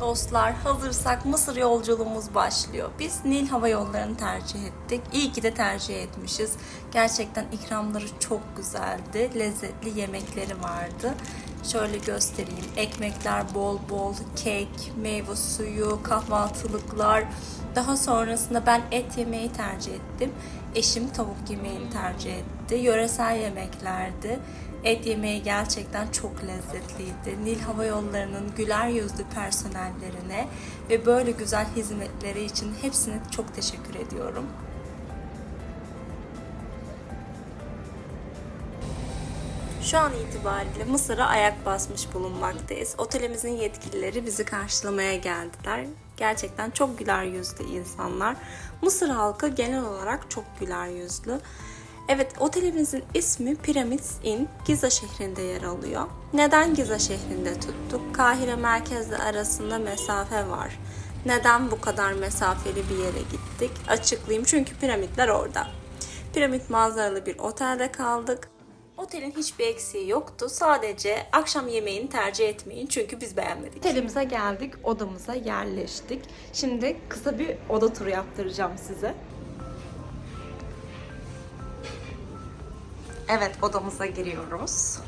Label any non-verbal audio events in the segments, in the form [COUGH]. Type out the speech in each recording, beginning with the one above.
Dostlar hazırsak Mısır yolculuğumuz başlıyor. Biz Nil Hava Yolları'nı tercih ettik. İyi ki de tercih etmişiz. Gerçekten ikramları çok güzeldi. Lezzetli yemekleri vardı. Şöyle göstereyim. Ekmekler bol bol, kek, meyve suyu, kahvaltılıklar. Daha sonrasında ben et yemeyi tercih ettim. Eşim tavuk yemeğini tercih etti. Yöresel yemeklerdi. Et yemeği gerçekten çok lezzetliydi. Nil Hava Yolları'nın güler yüzlü personellerine ve böyle güzel hizmetleri için hepsine çok teşekkür ediyorum. Şu an itibariyle Mısır'a ayak basmış bulunmaktayız. Otelimizin yetkilileri bizi karşılamaya geldiler. Gerçekten çok güler yüzlü insanlar. Mısır halkı genel olarak çok güler yüzlü. Evet, otelimizin ismi Pyramids Inn, Giza şehrinde yer alıyor. Neden Giza şehrinde tuttuk? Kahire merkezle arasında mesafe var. Neden bu kadar mesafeli bir yere gittik? Açıklayayım çünkü piramitler orada. Piramit manzaralı bir otelde kaldık. Otelin hiçbir eksiği yoktu. Sadece akşam yemeğini tercih etmeyin çünkü biz beğenmedik. Otelimize geldik, odamıza yerleştik. Şimdi kısa bir oda turu yaptıracağım size. Evet, odamıza giriyoruz.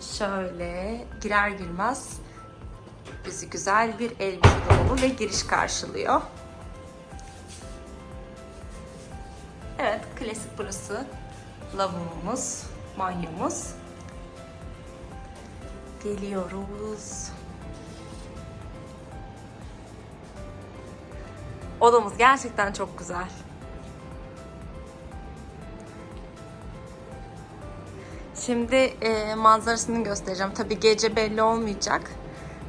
Şöyle girer girmez bizi güzel bir elbise dolabı ve giriş karşılıyor. Evet, klasik burası. Lavabomuz, banyomuz. Geliyoruz. Odamız gerçekten çok güzel. Şimdi e, manzarasını göstereceğim. Tabi gece belli olmayacak.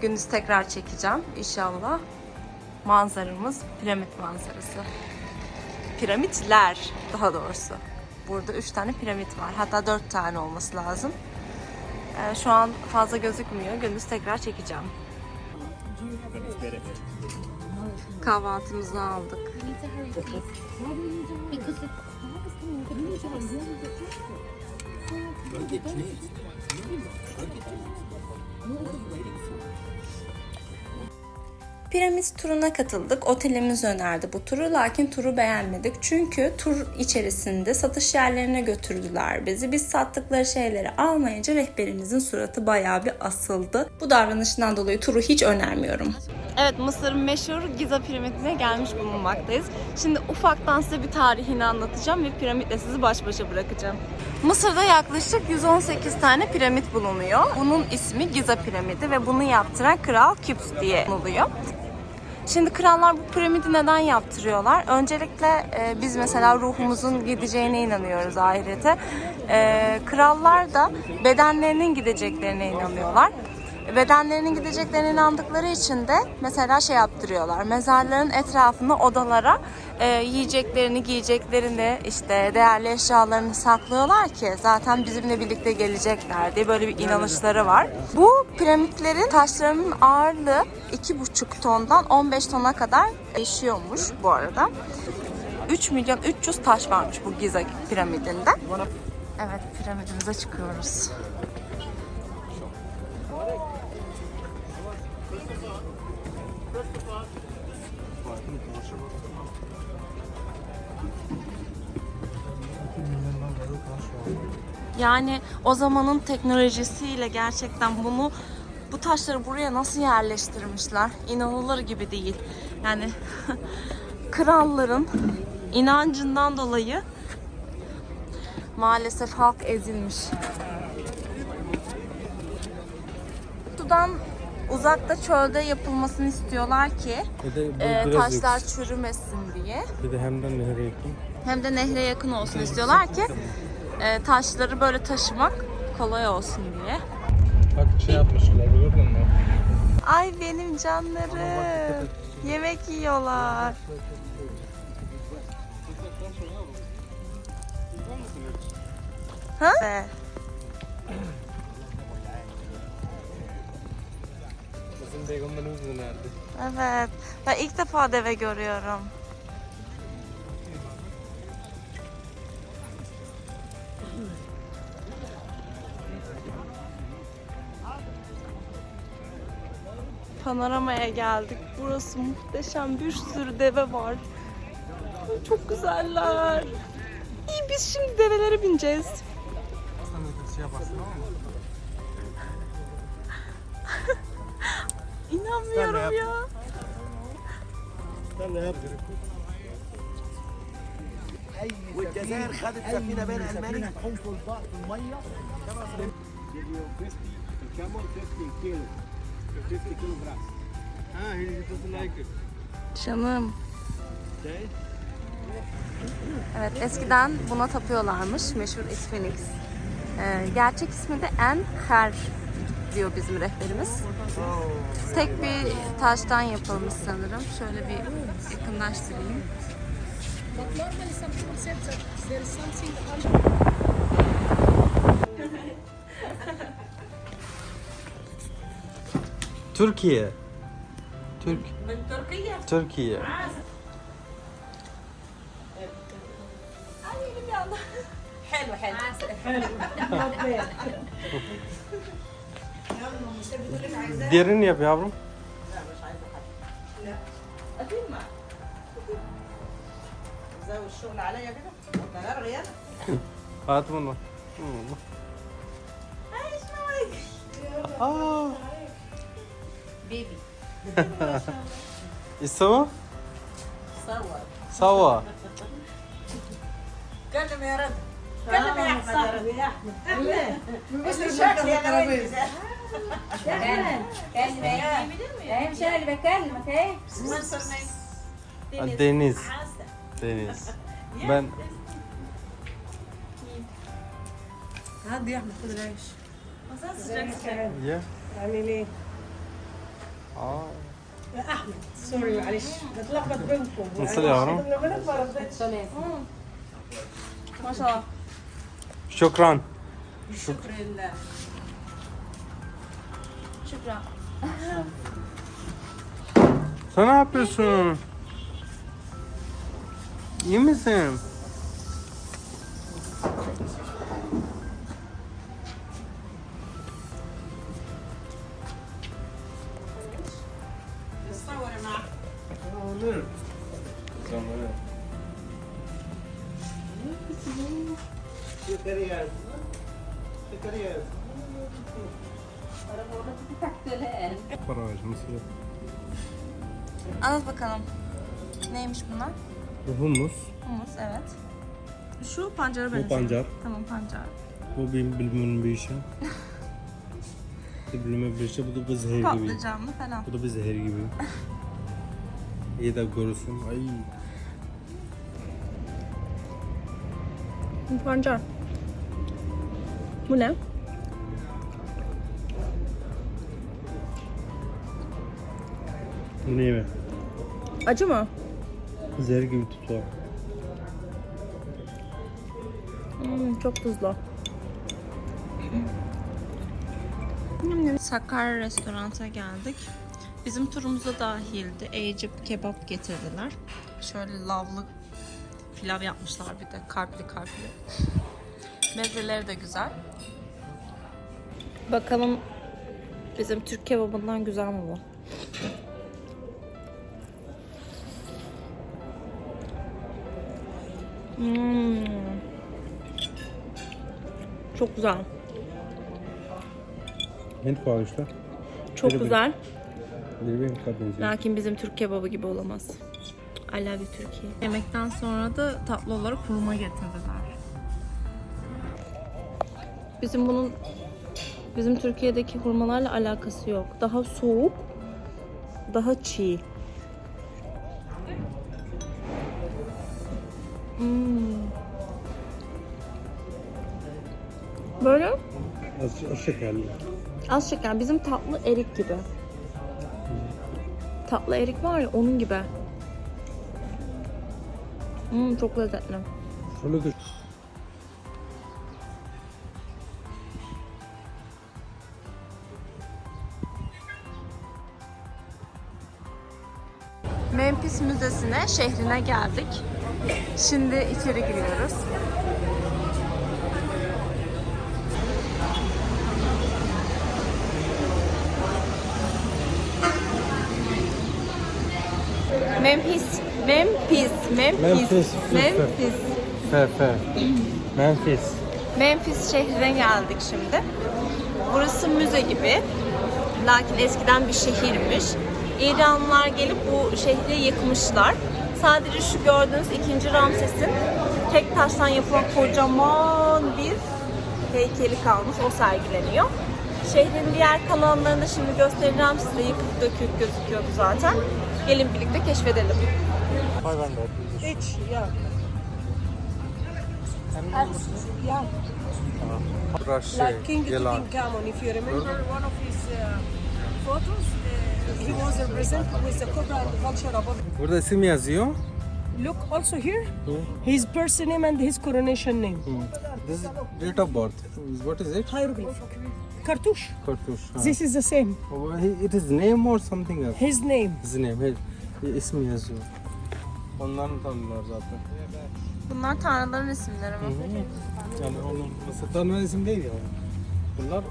Gündüz tekrar çekeceğim inşallah. Manzaramız piramit manzarası. Piramitler daha doğrusu. Burada 3 tane piramit var. Hatta 4 tane olması lazım. E, şu an fazla gözükmüyor. Gündüz tekrar çekeceğim. Kahvaltımızı aldık. Piramit turuna katıldık. Otelimiz önerdi bu turu lakin turu beğenmedik. Çünkü tur içerisinde satış yerlerine götürdüler bizi. Biz sattıkları şeyleri almayınca rehberimizin suratı bayağı bir asıldı. Bu davranışından dolayı turu hiç önermiyorum. Evet Mısır'ın meşhur Giza piramidine gelmiş bulunmaktayız. Şimdi ufaktan size bir tarihini anlatacağım ve piramitle sizi baş başa bırakacağım. Mısır'da yaklaşık 118 tane piramit bulunuyor. Bunun ismi Giza piramidi ve bunu yaptıran Kral Küps diye anılıyor. Şimdi krallar bu piramidi neden yaptırıyorlar? Öncelikle e, biz mesela ruhumuzun gideceğine inanıyoruz ahirete. E, krallar da bedenlerinin gideceklerine inanıyorlar. Bedenlerinin gideceklerine inandıkları için de mesela şey yaptırıyorlar. Mezarların etrafında odalara e, yiyeceklerini, giyeceklerini, işte değerli eşyalarını saklıyorlar ki zaten bizimle birlikte gelecekler diye böyle bir inanışları var. Bu piramitlerin taşlarının ağırlığı 2,5 tondan 15 tona kadar değişiyormuş bu arada. 3 milyon 300 taş varmış bu Giza piramidinde. Evet piramidimize çıkıyoruz. Yani o zamanın teknolojisiyle gerçekten bunu bu taşları buraya nasıl yerleştirmişler? İnanılır gibi değil. Yani [LAUGHS] kralların inancından dolayı maalesef halk ezilmiş. Sudan uzakta çölde yapılmasını istiyorlar ki e, taşlar yüksek. çürümesin diye. Bir de hem de nehre yakın. Hem de nehre yakın olsun istiyorlar ki e, taşları böyle taşımak kolay olsun diye. Bak şey yapmışlar gördün mü? Ay benim canlarım. Yemek yiyorlar. Ha? Evet. Bizim peygamberimiz mi nerede? Evet. Ben ilk defa deve görüyorum. Panoramaya geldik. Burası muhteşem. Bir sürü deve var. Ay, Çok güzeller. İyi biz şimdi develere bineceğiz. Sen [LAUGHS] de şey yaparsın ama. İnanmıyorum Sen de ya. Sen ne yap? والجزائر خدت سفينه بين الماني نحوم البحر في الميه Ha, he doesn't like it. Canım. Evet eskiden buna tapıyorlarmış meşhur Sphinx. Ee, gerçek ismi de Enher diyor bizim rehberimiz. Tek bir taştan yapılmış sanırım. Şöyle bir yakınlaştırayım. Türkiye. Türk. Türkiye. Diğerini yap yavrum. زود الشغل عليا كده ده لغي انا At bunu. Aa. بيبي İstemem. صور Sava. كلم يا رب كلم يا احمد يا احمد بس الشكل يا نويل كلمة ايه مش انا اللي بكلمك ايه Ha, Deniz. Deniz. Ben هدي يا احمد خد العيش ya. عامل ايه؟ Aa. يا احمد سوري معلش بتلخبط بينكم Nasıl yavrum? لما بنكبر ربنا Maşallah. Şükran. الشكر لله Şükran. Sen ne yapıyorsun? İyi misin? Para ver, nasıl yap? Anlat bakalım. Neymiş bunlar? Bu humus, Humus evet. Şu pancara bu benziyor. pancar, Tamam pancar. bu benim bilmemin bir işi. [LAUGHS] Bu bilmemin bir işi, bu da bir zehir gibi. Patlıcanlı falan. Bu da bir zehir gibi. [LAUGHS] İyi de görürsün. Ay. Pancar. Bu ne? Bu ne yeme? Acı mı? Zehir gibi tutuyor. Hmm, çok tuzlu. Sakarya restoranta geldik. Bizim turumuza dahildi. Ecip kebap getirdiler. Şöyle lavlı pilav yapmışlar bir de kalpli kalpli. Mezeleri de güzel. Bakalım bizim Türk kebabından güzel mi bu? Hmm. Çok güzel. Hint koymuşlar. Çok Biri bir- güzel. Biri benziyor. Lakin bizim Türk kebabı gibi olamaz. I love you Türkiye. Yemekten sonra da tatlı olarak hurma getirdiler. Bizim bunun bizim Türkiye'deki hurmalarla alakası yok. Daha soğuk, daha çiğ. Hmm. Böyle Az, az şekerli. Az şeker. Bizim tatlı erik gibi. Tatlı erik var ya onun gibi. Hmm, çok lezzetli. Şöyle de Memphis Müzesi'ne, şehrine geldik. Şimdi içeri giriyoruz. Memphis. Memphis. Memphis. Memphis. Memphis. Memphis. Memphis şehrine geldik şimdi. Burası müze gibi. Lakin eskiden bir şehirmiş. İranlılar gelip bu şehri yıkmışlar. Sadece şu gördüğünüz 2. Ramses'in tek taştan yapılan kocaman bir heykeli kalmış. O sergileniyor. Şehrin diğer kalanlarını şimdi göstereceğim size. Yıkık dökük gözüküyordu zaten. Gelin birlikte keşfedelim. 500. Each, yeah. Yeah. Rush. Like King Yalan. Tutankhamun, if you remember one of his uh, photos, uh, he was represented with the cobra and the vulture above. Burada isim yazıyor. Look also here, his birth name and his coronation name. This is date of birth. What is it? Hieroglyph. Cartouche. Kartuş. ha. This is the same. Oh, It is name or something else? His name. His name. He, ismi yazıyor. Onların tanrılar zaten. Bunlar tanrıların isimleri mi? Yani onun mesela tanrı isim değil ya. Bunlar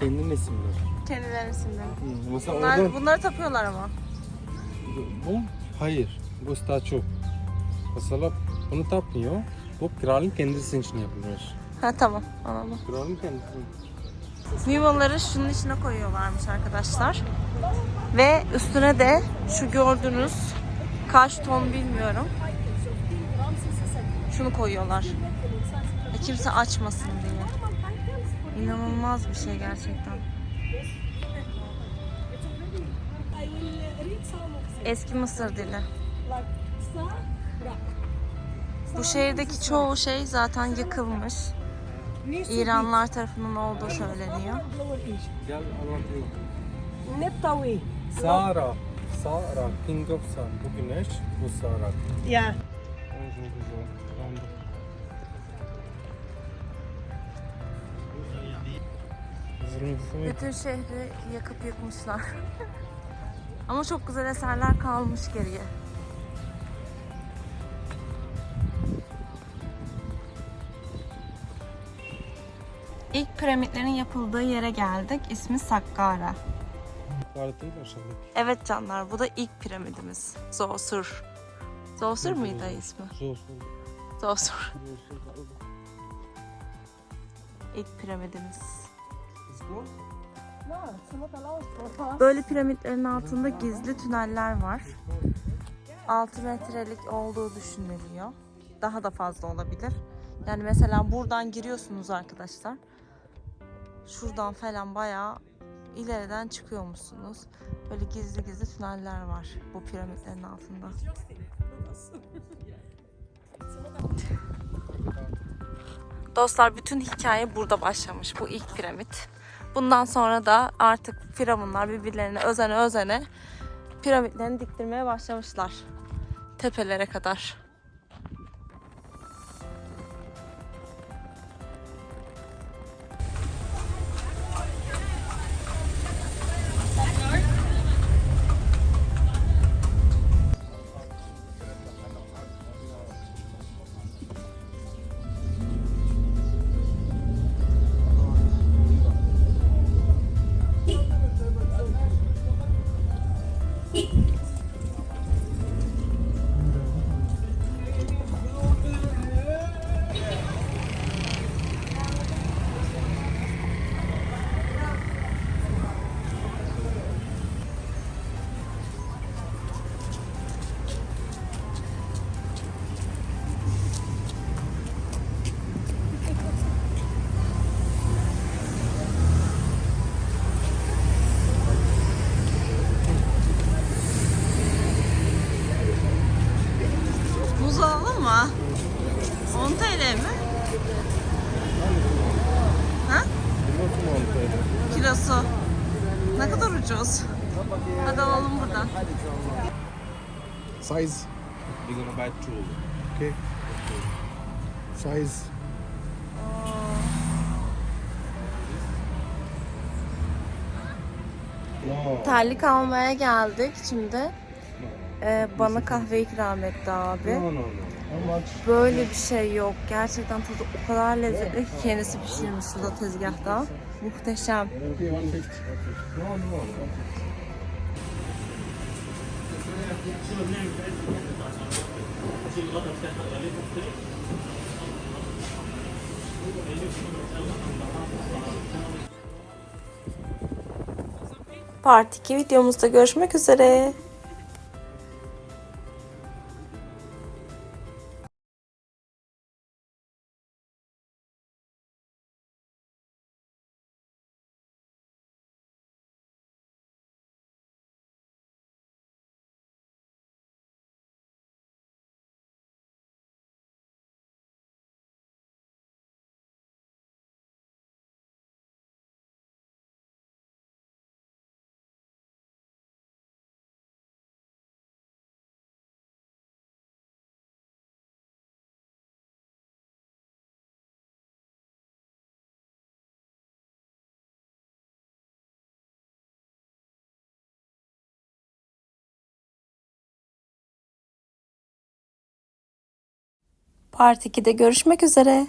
kendinin isimleri. Kendilerinin isimleri. Hı, Mesela Bunlar, oradan bunları tapıyorlar ama. bu hayır. Bu statü. Mesela bunu tapmıyor. Bu kralın kendisi için yapılmış. Ha tamam anladım. Kralın kendisi. Mimaları şunun içine koyuyorlarmış arkadaşlar. Ve üstüne de şu gördüğünüz kaç ton bilmiyorum. Şunu koyuyorlar. E, kimse açmasın diye. İnanılmaz bir şey gerçekten. Eski Mısır dili. Bu şehirdeki çoğu şey zaten yıkılmış. İranlılar tarafından olduğu söyleniyor. Gel anlatayım. Neptawi. Sara. Sara. King of Sun. Bu güneş. Bu Sara. Zırhlı Bütün şehri yakıp yıkmışlar. [LAUGHS] Ama çok güzel eserler kalmış geriye. İlk piramitlerin yapıldığı yere geldik. İsmi Sakkara. Evet canlar bu da ilk piramidimiz. Zosur. Zosur muydu ismi? Zor. Zosur. İlk piramidimiz. Böyle piramitlerin altında gizli tüneller var. 6 metrelik olduğu düşünülüyor. Daha da fazla olabilir. Yani mesela buradan giriyorsunuz arkadaşlar. Şuradan falan bayağı ileriden çıkıyormuşsunuz. Böyle gizli gizli tüneller var bu piramitlerin altında. Dostlar bütün hikaye burada başlamış. Bu ilk piramit. Bundan sonra da artık firavunlar birbirlerine özene özene piramitlerini diktirmeye başlamışlar. Tepelere kadar. Size. No. Terlik almaya geldik şimdi. Ee, bana kahve ikram etti abi. No, no, no. How much? Böyle bir şey yok. Gerçekten tadı o kadar lezzetli ki kendisi pişirmiş burada tezgahta. Muhteşem. Part 2 videomuzda görüşmek üzere. Part 2'de görüşmek üzere.